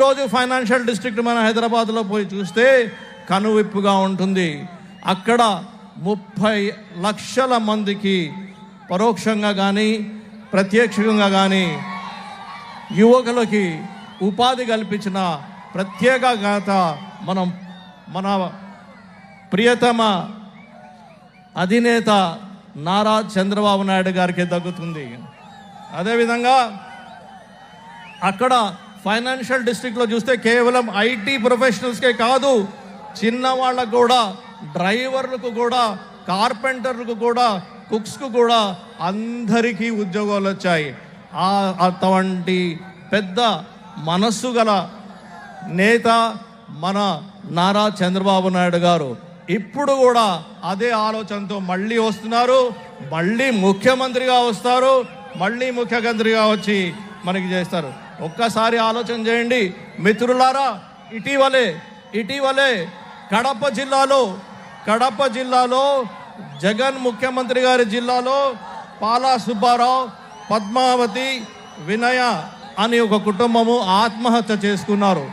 రోజు financial district మన హైదరాబాద్లో పోయి చూస్తే కనువిప్పుగా ఉంటుంది. అక్కడ ముప్పై లక్షల మందికి పరోక్షంగా కానీ ప్రత్యక్షంగా కానీ యువకులకి ఉపాధి కల్పించిన ప్రత్యేక ఘనత మనం మన ప్రియతమ అధినేత నారా చంద్రబాబు నాయుడు గారికి దక్కుతుంది అదేవిధంగా అక్కడ ఫైనాన్షియల్ డిస్ట్రిక్ట్లో చూస్తే కేవలం ఐటీ ప్రొఫెషనల్స్కే కాదు చిన్న వాళ్ళకు కూడా డ్రైవర్లకు కూడా కార్పెంటర్లకు కూడా కుక్స్కు కూడా అందరికీ ఉద్యోగాలు వచ్చాయి. అటువంటి పెద్ద మనస్సు గల నేత మన నారా చంద్రబాబు నాయుడు గారు ఇప్పుడు కూడా అదే ఆలోచనతో మళ్ళీ వస్తున్నారు మళ్ళీ ముఖ్యమంత్రిగా వస్తారు మళ్ళీ ముఖ్యమంత్రిగా వచ్చి మనకి చేస్తారు. ఒక్కసారి ఆలోచన చేయండి. మిత్రులారా ఇటీవలే ఇటీవలే కడప జిల్లాలో కడప జిల్లాలో జగన్ ముఖ్యమంత్రి గారి జిల్లాలో పాలా సుబ్బారావు పద్మావతి వినయ అని ఒక కుటుంబము ఆత్మహత్య చేసుకున్నారు.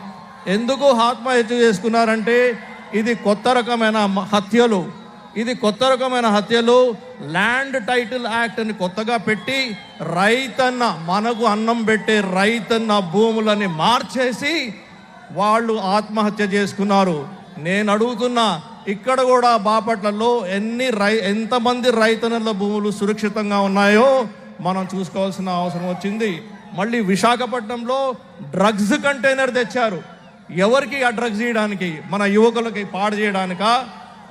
ఎందుకు ఆత్మహత్య చేసుకున్నారంటే ఇది కొత్త రకమైన హత్యలు. ఇది కొత్త రకమైన హత్యలు. ల్యాండ్ టైటిల్ యాక్ట్ అని కొత్తగా పెట్టి రైతన్న మనకు అన్నం పెట్టే రైతన్న భూములని మార్చేసి వాళ్ళు ఆత్మహత్య చేసుకున్నారు. నేను అడుగుతున్నా ఇక్కడ కూడా బాపట్లలో ఎన్ని రై ఎంతమంది రైతన్నల భూములు సురక్షితంగా ఉన్నాయో మనం చూసుకోవాల్సిన అవసరం వచ్చింది. మళ్ళీ విశాఖపట్నంలో డ్రగ్స్ కంటైనర్ తెచ్చారు. ఎవరికి ఆ డ్రగ్స్ చేయడానికి మన యువకులకి పాడు చేయడానికా?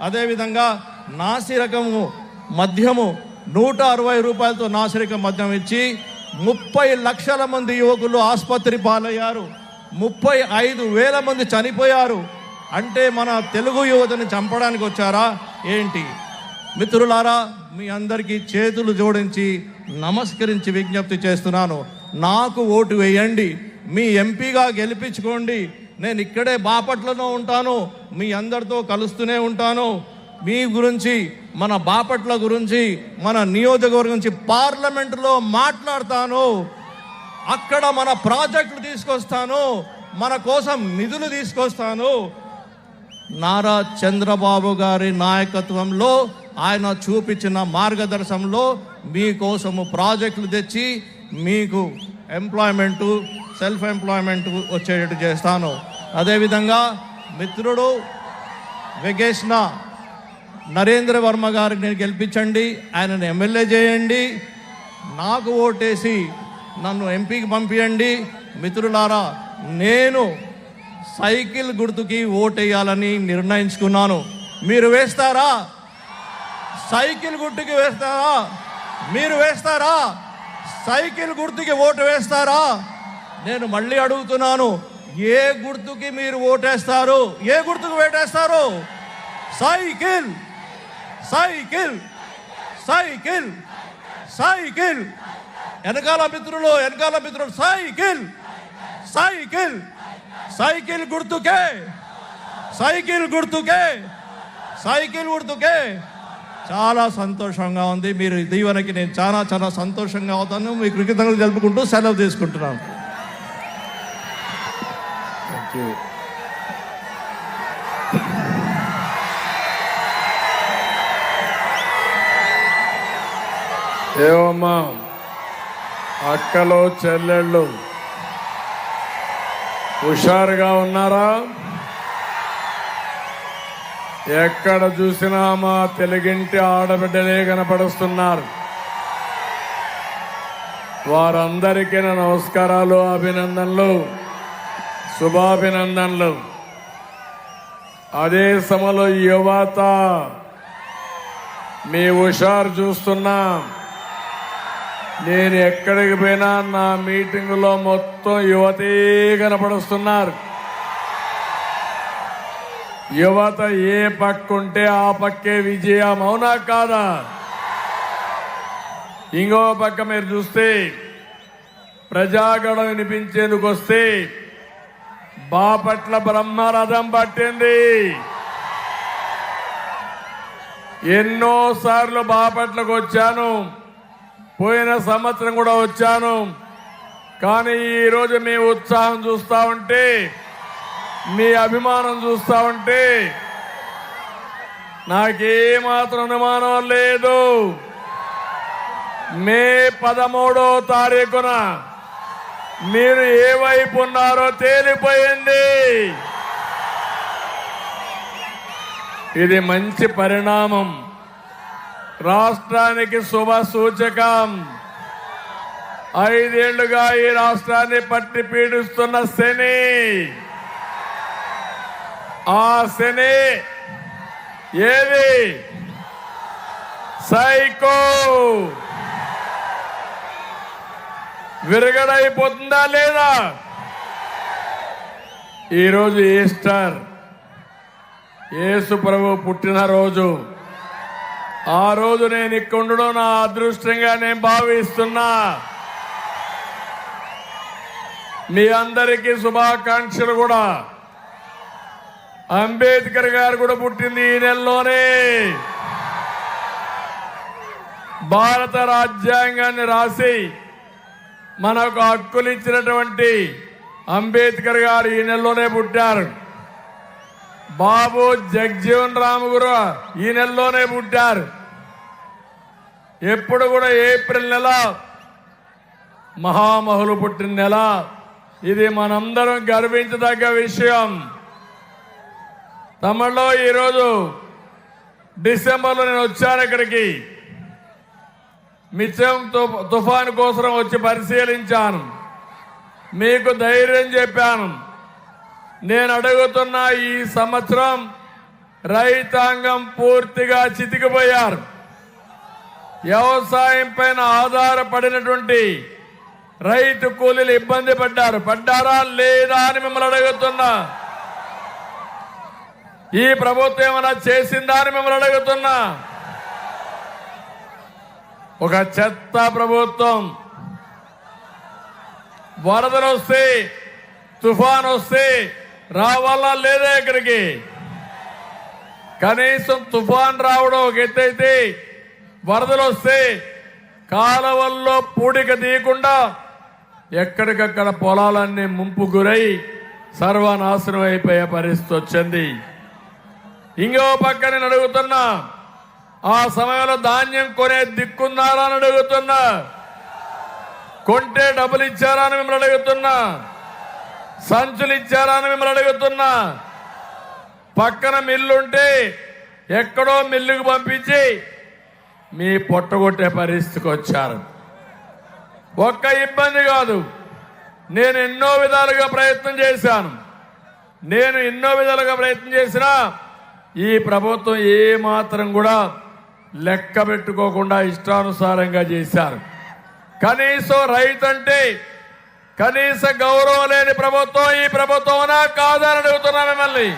అదేవిధంగా నాసిరకము మద్యము నూట అరవై రూపాయలతో నాసిరక మద్యం ఇచ్చి ముప్పై లక్షల మంది యువకులు ఆసుపత్రి పాలయ్యారు. ముప్పై ఐదు వేల మంది చనిపోయారు. అంటే మన తెలుగు యువతని చంపడానికి వచ్చారా? ఏంటి? మిత్రులారా మీ అందరికీ చేతులు జోడించి నమస్కరించి విజ్ఞప్తి చేస్తున్నాను. నాకు ఓటు వేయండి. మీ ఎంపీగా గెలిపించుకోండి. నేను ఇక్కడే బాపట్లలో ఉంటాను. మీ అందరితో కలుస్తూనే ఉంటాను. మీ గురించి మన బాపట్ల గురించి మన నియోజకవర్గం గురించి పార్లమెంటులో మాట్లాడతాను. అక్కడ మన ప్రాజెక్టులు తీసుకొస్తాను. మన కోసం నిధులు తీసుకొస్తాను. నారా చంద్రబాబు గారి నాయకత్వంలో ఆయన చూపించిన మార్గదర్శనంలో మీకోసము ప్రాజెక్టులు తెచ్చి మీకు ఎంప్లాయ్మెంటు సెల్ఫ్ ఎంప్లాయ్మెంట్ వచ్చేటట్టు చేస్తాను. అదేవిధంగా మిత్రుడు వెగేష్న నరేంద్ర వర్మ గారికి నేను గెలిపించండి ఆయనను ఎమ్మెల్యే చేయండి నాకు ఓటేసి నన్ను ఎంపీకి పంపించండి మిత్రులారా నేను సైకిల్ గుర్తుకి ఓటేయాలని నిర్ణయించుకున్నాను. మీరు వేస్తారా? సైకిల్ గుర్తుకి వేస్తారా? మీరు వేస్తారా? సైకిల్ గుర్తుకి ఓటు వేస్తారా? నేను మళ్ళీ అడుగుతున్నాను ఏ గుర్తుకి మీరు ఓటేస్తారు? ఏ గుర్తుకు వేటేస్తారు సైకిల్! Cycle cycle cycle. వెనకాల మిత్రులు వెనకాల మిత్రులు సైకిల్ సైకిల్. సైకిల్ గుర్తుకే సైకిల్ గుర్తుకే సైకిల్ గుర్తుకే. చాలా సంతోషంగా ఉంది. మీరు దీవెనకి నేను చాలా చాలా సంతోషంగా అవుతాను. మీ కృతజ్ఞతలు జరుపుకుంటూ సెలవు తీసుకుంటున్నాను. థ్యాంక్ యూ ఏమమ్మా అక్కలు చెల్లెళ్ళు. హుషారుగా ఉన్నారా? ఎక్కడ చూసినా మా తెలుగింటి ఆడబిడ్డలే కనపడుస్తున్నారు. వారందరికీ నా నమస్కారాలు అభినందనలు శుభాభినందనలు. అదే సమలో యువత మీ హుషారు చూస్తున్నా. నేను ఎక్కడికి పోయినా నా మీటింగులో మొత్తం యువతే కనపడుస్తున్నారు. యువత ఏ పక్కుంటే ఆ పక్కే విజయం అవునా కాదా? ఇంకో పక్క మీరు చూస్తే ప్రజాగడ వినిపించేందుకు వస్తే బాపట్ల బ్రహ్మరథం పట్టింది. ఎన్నోసార్లు బాపట్లకు వచ్చాను. పోయిన సంవత్సరం కూడా వచ్చాను. కానీ ఈరోజు మీ ఉత్సాహం చూస్తా ఉంటే మీ అభిమానం చూస్తా ఉంటే నాకేమాత్రం అనుమానం లేదు. మే పదమూడో తారీఖున మీరు ఏ వైపు ఉన్నారో తేలిపోయింది. ఇది మంచి పరిణామం. రాష్ట్రానికి శుభ సూచకం. ఐదేళ్ళుగా ఈ రాష్ట్రాన్ని పట్టి పీడిస్తున్న శని. ఆ శని ఏది? సైకో. విరగడైపోతుందా లేదా? ఈరోజు ఈస్టర్. యేసు ప్రభు పుట్టినరోజు. ఆ రోజు నేను ఇక్కడ నా అదృష్టంగా నేను భావిస్తున్నా. మీ అందరికీ శుభాకాంక్షలు కూడా. అంబేద్కర్ గారు కూడా పుట్టింది ఈ నెలలోనే. భారత రాజ్యాంగాన్ని రాసి మనకు హక్కులు ఇచ్చినటువంటి అంబేద్కర్ గారు ఈ నెలలోనే పుట్టారు. బాబు జగ్జీవన్ రామ్ గురు ఈ నెలలోనే పుట్టారు. ఎప్పుడు కూడా ఏప్రిల్ నెల మహామహులు పుట్టిన నెల. ఇది మనందరం గర్వించదగ్గ విషయం. తమిళలో ఈరోజు డిసెంబర్లో నేను వచ్చాను ఇక్కడికి. మిత్యం తుఫాను కోసం వచ్చి పరిశీలించాను. మీకు ధైర్యం చెప్పాను. నేను అడుగుతున్న ఈ సంవత్సరం రైతాంగం పూర్తిగా చితికిపోయారు. వ్యవసాయం పైన ఆధారపడినటువంటి రైతు కూలీలు ఇబ్బంది పడ్డారు. పడ్డారా? లేదా అని మిమ్మల్ని అడుగుతున్నా. ఈ ప్రభుత్వం ఏమైనా చేసిందా అని మిమ్మల్ని అడుగుతున్నా. ఒక చెత్త ప్రభుత్వం. వరదలు వస్తే తుఫాన్ వస్తే రావాలా లేదా ఇక్కడికి? కనీసం తుఫాన్ రావడం ఒక ఎత్తైతే వరదలు వస్తే కాలవల్లో పూడిక తీయకుండా ఎక్కడికక్కడ పొలాలన్నీ ముంపు గురై సర్వనాశనం అయిపోయే పరిస్థితి వచ్చింది. ఇంకో పక్క నేను అడుగుతున్నా ఆ సమయంలో ధాన్యం కొనే దిక్కున్నారా అని అడుగుతున్నా కొంటే డబ్బులు ఇచ్చారా అని మిమ్మల్ని అడుగుతున్నా సంచులు ఇచ్చారా అని మిమ్మల్ని అడుగుతున్నా పక్కన మిల్లుంటే ఎక్కడో మిల్లుకు పంపించి మీ పొట్టగొట్టే పరిస్థితికి వచ్చారు. ఒక్క ఇబ్బంది కాదు. నేను ఎన్నో విధాలుగా ప్రయత్నం చేశాను. నేను ఎన్నో విధాలుగా ప్రయత్నం చేసినా ఈ ప్రభుత్వం ఏ మాత్రం కూడా లెక్క పెట్టుకోకుండా ఇష్టానుసారంగా చేశారు. కనీసం రైతు అంటే కనీస గౌరవం లేని ప్రభుత్వం ఈ ప్రభుత్వమనా కాదని అడుగుతున్నా మిమ్మల్ని.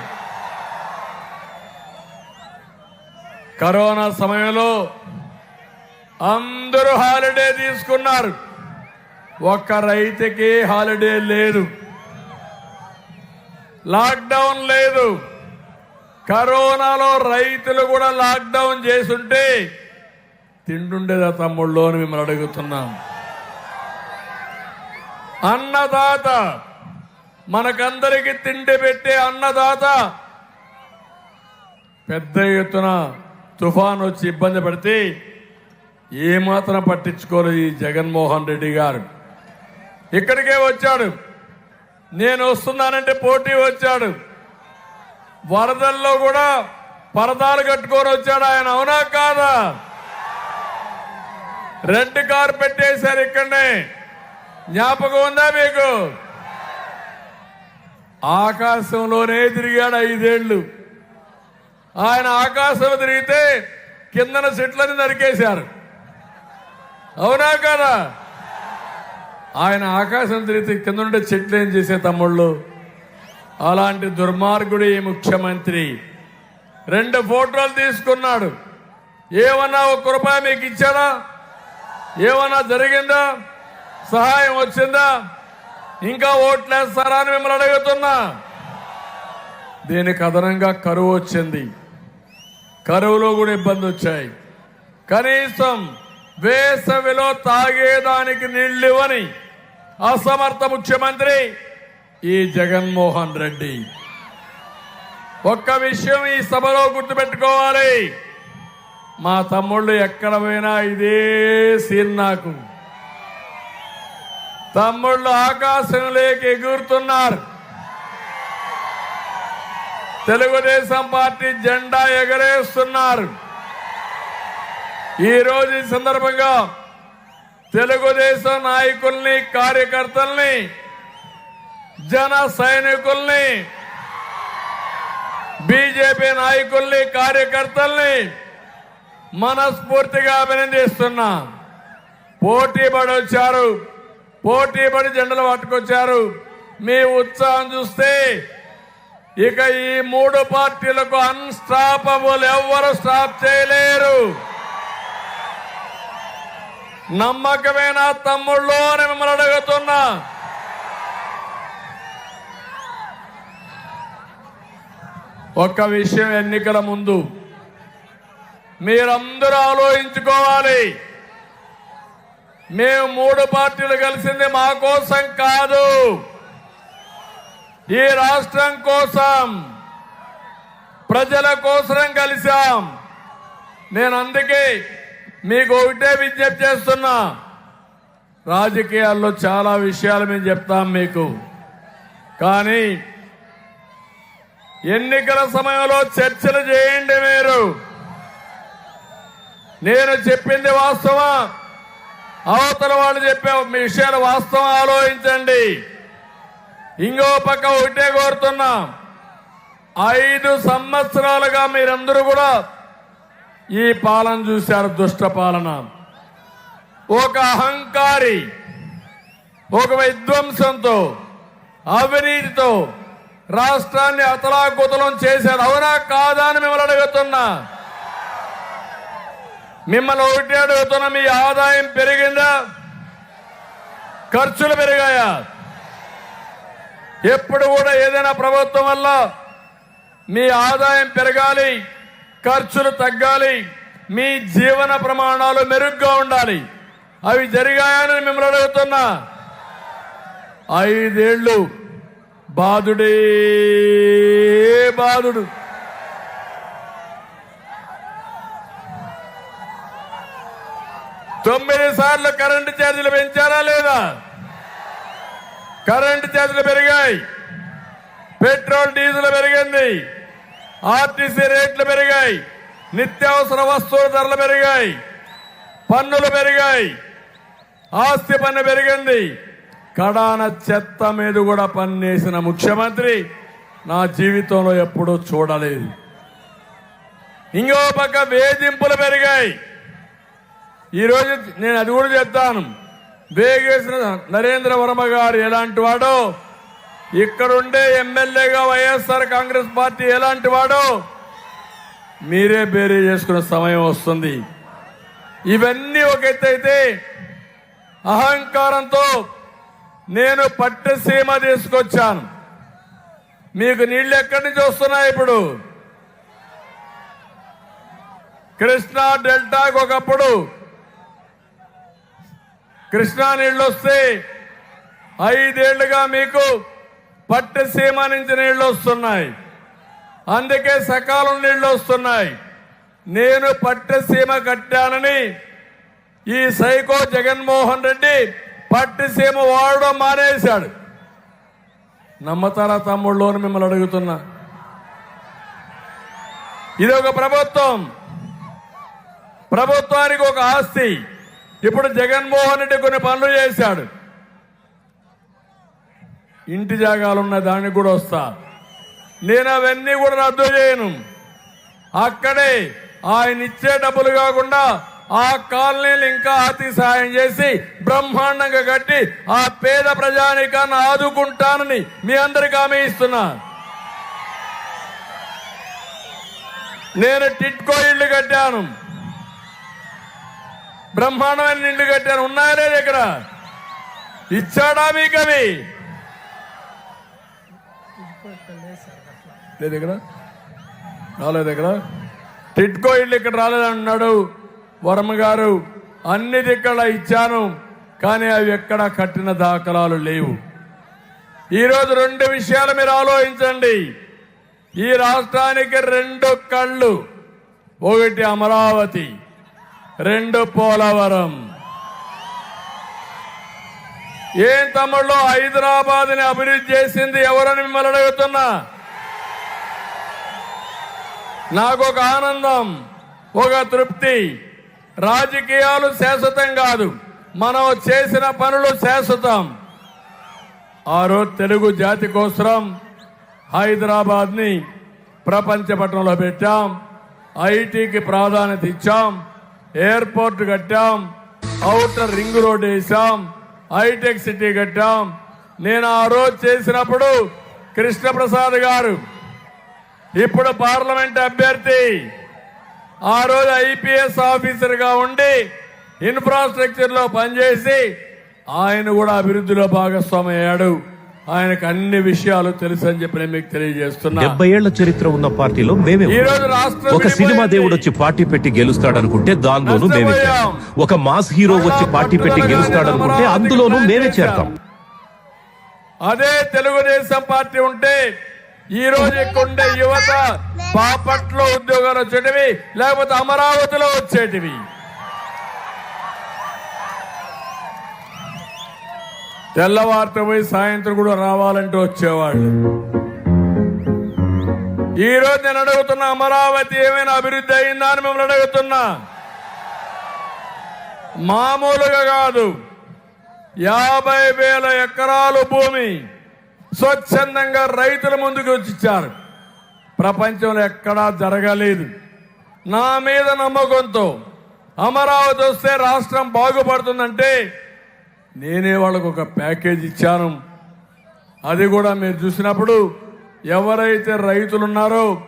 కరోనా సమయంలో అందరూ హాలిడే తీసుకున్నారు. ఒక్క రైతుకి హాలిడే లేదు. లాక్డౌన్ లేదు. కరోనాలో రైతులు కూడా లాక్డౌన్ చేసుంటే తింటుండేదా తమ్ముళ్ళు అని మిమ్మల్ని అడుగుతున్నాం. అన్నదాత మనకందరికీ తిండి పెట్టే అన్నదాత పెద్ద ఎత్తున తుఫాన్ వచ్చి ఇబ్బంది పడితే ఏమాత్రం పట్టించుకోలేదు ఈ జగన్మోహన్ రెడ్డి గారు. ఇక్కడికే వచ్చాడు. నేను వస్తున్నానంటే పోటీ వచ్చాడు. వరదల్లో కూడా పరదాలు కట్టుకొని వచ్చాడు ఆయన అవునా కాదా? రెడ్ కార్ పెట్టేశారు ఇక్కడనే. జ్ఞాపకం ఉందా మీకు? ఆకాశంలోనే తిరిగాడు ఐదేళ్ళు ఆయన ఆకాశం తిరిగితే కిందన చెట్లని నరికేశారు. అవునా కదా? ఆయన ఆకాశం తిరిగితే కింద ఉండే చెట్లు ఏం చేసే తమ్ముళ్ళు? అలాంటి దుర్మార్గుడు ఈ ముఖ్యమంత్రి. రెండు ఫోటోలు తీసుకున్నాడు. ఏమన్నా ఒక రూపాయి మీకు ఇచ్చాడా? ఏమన్నా జరిగిందా? సహాయం వచ్చిందా? ఇంకా ఓట్లేస్తారా అని మిమ్మల్ని అడుగుతున్నా. దీనికి అదనంగా కరువు వచ్చింది. కరువులో కూడా ఇబ్బంది వచ్చాయి. కనీసం వేసవిలో తాగేదానికి నీళ్ళు అసమర్థ ముఖ్యమంత్రి ఈ జగన్మోహన్ రెడ్డి. ఒక్క విషయం ఈ సభలో గుర్తుపెట్టుకోవాలి. మా తమ్ముళ్ళు ఎక్కడ పోయినా ఇదే సీన్ నాకు. తమ్ముళ్ళు ఆకాశంలోకి ఎగురుతున్నారు. తెలుగుదేశం పార్టీ జెండా ఎగరేస్తున్నారు. ఈరోజు ఈ సందర్భంగా తెలుగుదేశం నాయకుల్ని కార్యకర్తల్ని జన సైనికుల్ని బీజేపీ నాయకుల్ని కార్యకర్తల్ని మనస్ఫూర్తిగా అభినందిస్తున్నా. పోటీ పడి వచ్చారు. పోటీ పడి జెండలు పట్టుకొచ్చారు. మీ ఉత్సాహం చూస్తే ఇక ఈ మూడు పార్టీలకు అన్స్టాపబుల్ ఎవ్వరు స్టాప్ చేయలేరు. నమ్మకమైన తమ్ముళ్ళు అని మిమ్మల్ని అడుగుతున్నా. ఒక్క విషయం ఎన్నికల ముందు. మీరందరూ ఆలోచించుకోవాలి. మేము మూడు పార్టీలు కలిసింది మా కోసం కాదు. ఈ రాష్ట్రం కోసం ప్రజల కోసం కలిశాం. నేను అందుకే మీకు ఒకటే విజ్ఞప్తి చేస్తున్నా. రాజకీయాల్లో చాలా విషయాలు మేము చెప్తాం మీకు. కానీ ఎన్నికల సమయంలో చర్చలు చేయండి మీరు. నేను చెప్పింది వాస్తవం. అవతల వాళ్ళు చెప్పే విషయాలు వాస్తవం. ఆలోచించండి. ఇంకో పక్క ఒకటే కోరుతున్నా. ఐదు సంవత్సరాలుగా మీరందరూ కూడా ఈ పాలన చూశారు దుష్ట పాలన. ఒక అహంకారి ఒక విధ్వంసంతో అవినీతితో రాష్ట్రాన్ని అతలాకుతలం చేశారు అవునా కాదా అని మిమ్మల్ని అడుగుతున్నా. మిమ్మల్ని ఒకటి అడుగుతున్నా మీ ఆదాయం పెరిగిందా? ఖర్చులు పెరిగాయా? ఎప్పుడు కూడా ఏదైనా ప్రభుత్వం వల్ల మీ ఆదాయం పెరగాలి ఖర్చులు తగ్గాలి మీ జీవన ప్రమాణాలు మెరుగ్గా ఉండాలి. అవి జరిగాయని మిమ్మల్ని అడుగుతున్నా. ఐదేళ్ళు బాధుడే బాధుడు. తొమ్మిది సార్లు కరెంటు ఛార్జీలు పెంచారా లేదా? కరెంటు ఛార్జీలు పెరిగాయి. పెట్రోల్ డీజిల్ పెరిగింది. ఆర్టీసీ రేట్లు పెరిగాయి. నిత్యావసర వస్తువుల ధరలు పెరిగాయి. పన్నులు పెరిగాయి. ఆస్తి పన్ను పెరిగింది. కడాన చెత్త మీద కూడా పన్నేసిన ముఖ్యమంత్రి నా జీవితంలో ఎప్పుడూ చూడలేదు. ఇంకో పక్క వేధింపులు పెరిగాయి. ఈరోజు నేను అది కూడా చెప్తాను. వేగేసిన నరేంద్ర వర్మ గారు ఎలాంటి వాడో? ఇక్కడుండే ఎమ్మెల్యేగా వైఎస్ఆర్ కాంగ్రెస్ పార్టీ ఎలాంటి వాడో? మీరే బేరీ చేసుకునే సమయం వస్తుంది. ఇవన్నీ ఒక ఎత్తైతే అహంకారంతో నేను పట్టసీమ తీసుకొచ్చాను. మీకు నీళ్ళు ఎక్కడి నుంచి వస్తున్నాయి ఇప్పుడు? కృష్ణా డెల్టాకు ఒకప్పుడు కృష్ణా నీళ్ళు వస్తే ఐదేళ్ళుగా మీకు పట్టసీమ నుంచి నీళ్ళు వస్తున్నాయి. అందుకే సకాలం నీళ్ళు వస్తున్నాయి. నేను పట్టసీమ కట్టానని ఈ సైకో జగన్మోహన్ రెడ్డి పట్టసీమ వాడడం మానేశాడు. నమ్మతారా తమ్ముళ్ళు అని మిమ్మల్ని అడుగుతున్నా. ఇది ఒక ప్రభుత్వం. ప్రభుత్వానికి ఒక ఆస్తి. ఇప్పుడు జగన్మోహన్ రెడ్డి కొన్ని పనులు చేశాడు. ఇంటి జాగాలున్న దానికి కూడా వస్తా. నేను అవన్నీ కూడా రద్దు చేయను. అక్కడే ఆయన ఇచ్చే డబ్బులు కాకుండా ఆ కాలనీలు ఇంకా అతి సాయం చేసి బ్రహ్మాండంగా కట్టి ఆ పేద ప్రజానికాన్ని ఆదుకుంటానని మీ అందరికి హామీ ఇస్తున్నా. నేను టిట్కో ఇల్లు కట్టాను. బ్రహ్మాండమైన నిండు కట్టారు ఉన్నాయా ఇక్కడ? ఇచ్చాడా మీకు అవి లేదు ఇక్కడ? రాలేదు ఇక్కడ? టిట్కో ఇల్లు ఇక్కడ రాలేదన్నాడు వరమ గారు. అన్ని దిక్కడ ఇచ్చాను కానీ అవి ఎక్కడ కట్టిన దాఖలాలు లేవు. ఈరోజు రెండు విషయాలు మీరు ఆలోచించండి. ఈ రాష్ట్రానికి రెండు కళ్ళు ఒకటి అమరావతి రెండు పోలవరం. ఏం తమ్ముళ్ళు? హైదరాబాద్ని అభివృద్ధి చేసింది ఎవరని మిమ్మల్ని అడుగుతున్నా? నాకు ఒక ఆనందం ఒక తృప్తి. రాజకీయాలు శాశ్వతం కాదు. మనం చేసిన పనులు శాశ్వతం. ఆ రోజు తెలుగు జాతి కోసం హైదరాబాద్ని ప్రపంచ పట్టణంలో పెట్టాం. ఐటీకి ప్రాధాన్యత ఇచ్చాం. ఎయిర్పోర్ట్ కట్టాం అవుటర్ రింగ్ రోడ్ వేసాం హైటెక్ సిటీ కట్టాం. నేను ఆ రోజు చేసినప్పుడు కృష్ణప్రసాద్ గారు ఇప్పుడు పార్లమెంట్ అభ్యర్థి ఆ రోజు ఐపీఎస్ ఆఫీసర్గా ఉండి ఇన్ఫ్రాస్ట్రక్చర్లో పనిచేసి ఆయన కూడా అభివృద్ధిలో భాగస్వామయ్యాడు ఆయనకు అన్ని విషయాలు తెలుసు అని చెప్పి నేను మీకు తెలియజేస్తున్నా. డెబ్బై ఏళ్ళ చరిత్ర ఉన్న పార్టీలో మేమే ఈ ఉన్నాం. రోజు రాష్ట్రం ఒక సినిమా. దేవుడు వచ్చి పార్టీ పెట్టి గెలుస్తాడనుకుంటే దానిలోనూ మేమే చేరతాం. ఒక మాస్ హీరో వచ్చి పార్టీ పెట్టి గెలుస్తాడనుకుంటే అందులోనూ మేమే చేరతాం. అదే తెలుగుదేశం పార్టీ ఉంటే ఈ రోజు ఇక్కడ ఉండే యువత బాపట్లో ఉద్యోగాలు వచ్చేటివి లేకపోతే అమరావతిలో వచ్చేటివి. తెల్లవారితో పోయి సాయంత్రం కూడా రావాలంటే వచ్చేవాళ్ళు ఈ రోజు నేను అడుగుతున్నా అమరావతి ఏమైనా అభివృద్ధి అయిందా అని మిమ్మల్ని అడుగుతున్నా. మామూలుగా కాదు. యాభై వేల ఎకరాలు భూమి స్వచ్ఛందంగా రైతుల ముందుకు వచ్చిచ్చారు ప్రపంచంలో ఎక్కడా జరగలేదు. నా మీద నమ్మకంతో అమరావతి వస్తే రాష్ట్రం బాగుపడుతుందంటే నేనే వాళ్ళకు ఒక ప్యాకేజ్ ఇచ్చాను. అది కూడా మీరు చూసినప్పుడు ఎవరైతే రైతులు ఉన్నారో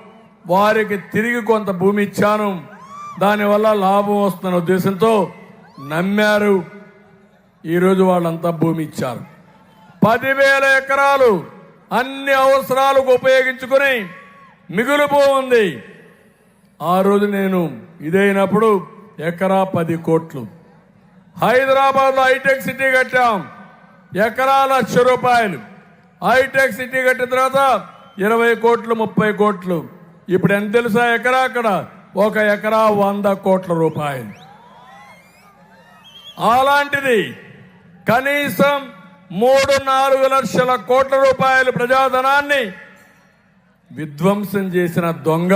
వారికి తిరిగి కొంత భూమి ఇచ్చాను. దానివల్ల లాభం వస్తున్న ఉద్దేశంతో నమ్మారు. ఈరోజు వాళ్ళంతా భూమి ఇచ్చారు. పదివేల ఎకరాలు అన్ని అవసరాలకు ఉపయోగించుకుని మిగులు ఆ రోజు నేను ఇదైనప్పుడు ఎకరా పది కోట్లు. హైదరాబాద్లో హైటెక్ సిటీ కట్టాం. ఎకరా లక్ష రూపాయలు. హైటెక్ సిటీ కట్టిన తర్వాత ఇరవై కోట్లు ముప్పై కోట్లు. ఇప్పుడు ఎంత తెలుసా ఎకరా అక్కడ? ఒక ఎకరా వంద కోట్ల రూపాయలు. అలాంటిది కనీసం మూడు నాలుగు లక్షల కోట్ల రూపాయలు ప్రజాధనాన్ని విధ్వంసం చేసిన దొంగ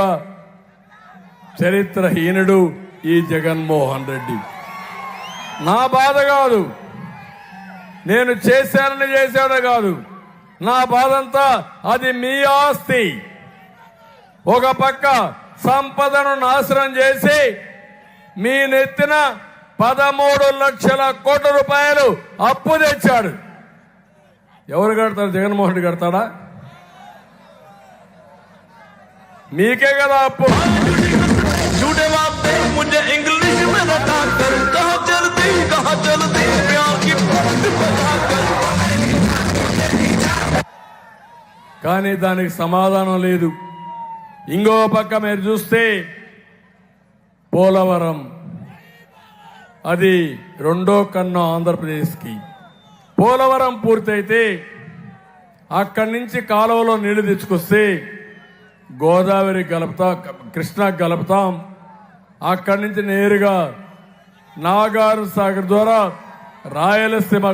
చరిత్రహీనుడు ఈ జగన్మోహన్ రెడ్డి. నా బాధ కాదు. నేను చేశానని చేశాడు కాదు. నా బాధంతా అది మీ ఆస్తి. ఒక పక్క సంపదను నాశనం చేసి మీ నెత్తిన పదమూడు లక్షల కోట్ల రూపాయలు అప్పు తెచ్చాడు. ఎవరు కడతారు? జగన్మోహన్ రెడ్డి కడతాడా? మీకే కదా అప్పు. కానీ దానికి సమాధానం లేదు. ఇంకో పక్క మీరు చూస్తే పోలవరం. అది రెండో కన్ను ఆంధ్రప్రదేశ్కి. పోలవరం పూర్తయితే అక్కడి నుంచి కాలువలో నీళ్ళు తెచ్చుకొస్తే గోదావరి కలుపుతా కృష్ణా గలుపుతాం. అక్కడి నుంచి నేరుగా నాగార్ సాగర్ ద్వారా రాయలసీమ